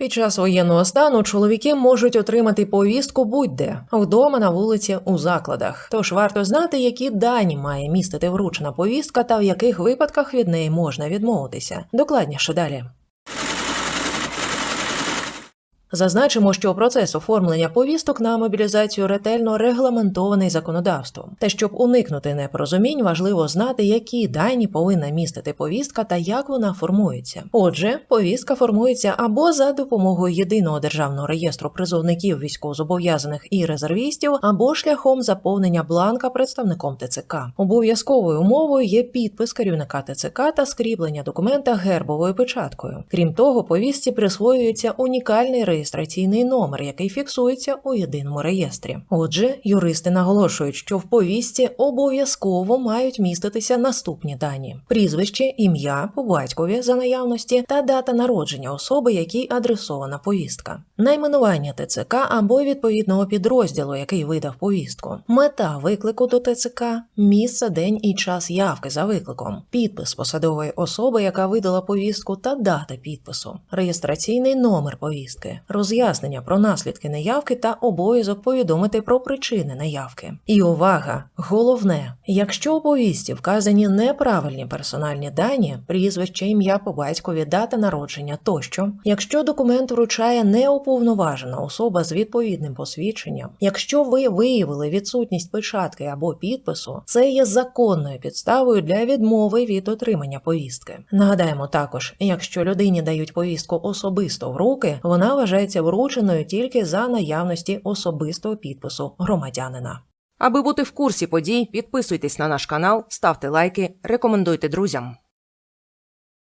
Під час воєнного стану чоловіки можуть отримати повістку будь-де вдома, на вулиці, у закладах. Тож варто знати, які дані має містити вручена повістка та в яких випадках від неї можна відмовитися. Докладніше далі. Зазначимо, що процес оформлення повісток на мобілізацію ретельно регламентований законодавством. Та щоб уникнути непорозумінь, важливо знати, які дані повинна містити повістка та як вона формується. Отже, повістка формується або за допомогою єдиного державного реєстру призовників військовозобов'язаних і резервістів, або шляхом заповнення бланка представником ТЦК. Обов'язковою умовою є підпис керівника ТЦК та скріплення документа гербовою печаткою. Крім того, повістці присвоюється унікальний реєстраційний номер, який фіксується у єдиному реєстрі. Отже, юристи наголошують, що в повістці обов'язково мають міститися наступні дані: прізвище, ім'я по батькові за наявності та дата народження особи, якій адресована повістка, найменування ТЦК або відповідного підрозділу, який видав повістку, мета виклику до ТЦК, місце, день і час явки за викликом, підпис посадової особи, яка видала повістку, та дата підпису, реєстраційний номер повістки, роз'яснення про наслідки неявки та обов'язок повідомити про причини неявки. І увага! Головне, якщо у повістці вказані неправильні персональні дані, прізвище, ім'я по батькові, дата народження тощо, якщо документ вручає неуповноважена особа з відповідним посвідченням, якщо ви виявили відсутність печатки або підпису, це є законною підставою для відмови від отримання повістки. Нагадаємо також, якщо людині дають повістку особисто в руки, вона вважається врученою тільки за наявності особистого підпису громадянина. Аби бути в курсі подій, підписуйтесь на наш канал, ставте лайки, рекомендуйте друзям.